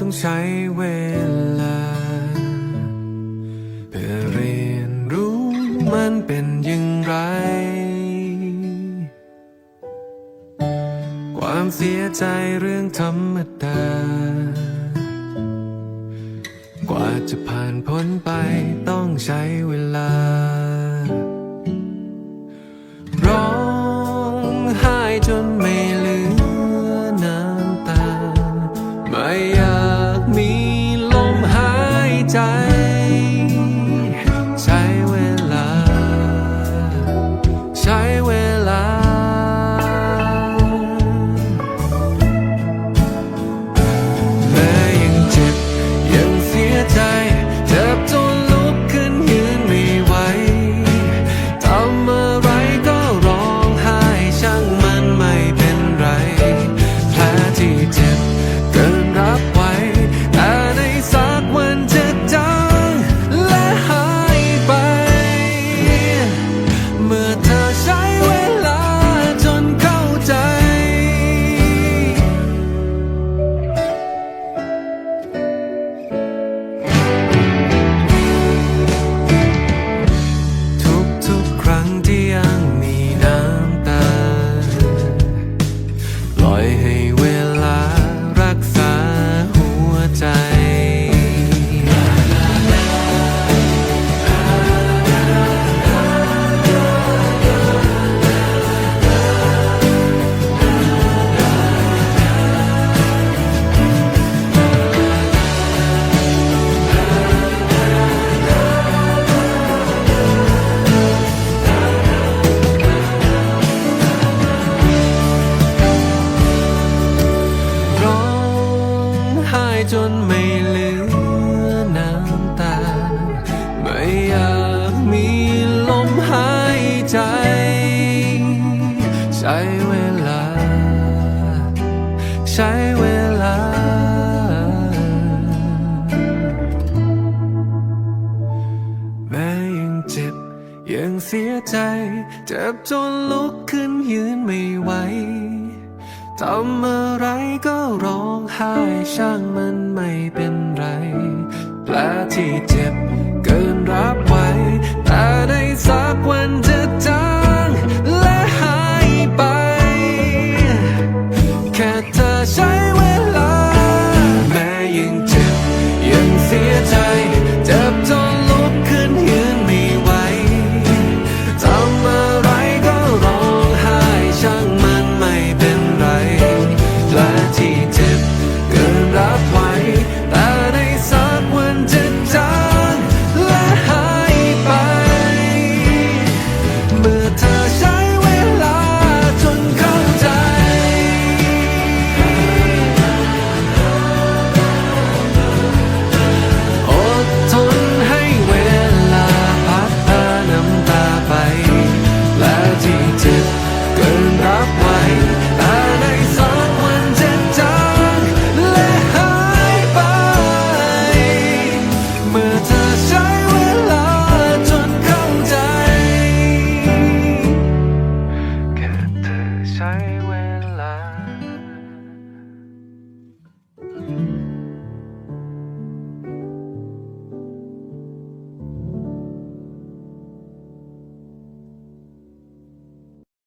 ต้องใช้เวลา เพื่อเรียนรู้มันเป็นอย่างไร ความเสียใจเรื่องธรรมดา กว่าจะผ่านพ้นไปต้องใช้เวลา ร้องไห้จนา จนไม่เหลือน้ำตา ไม่อยากมีลมหายใจ ใช้เวลา ใช้เวลา แม้ยังเจ็บ ยังเสียใจ เจ็บจนลุกขึ้นยืนไม่ไหวทำอะไรก็ร้องไห้ช่าง มั time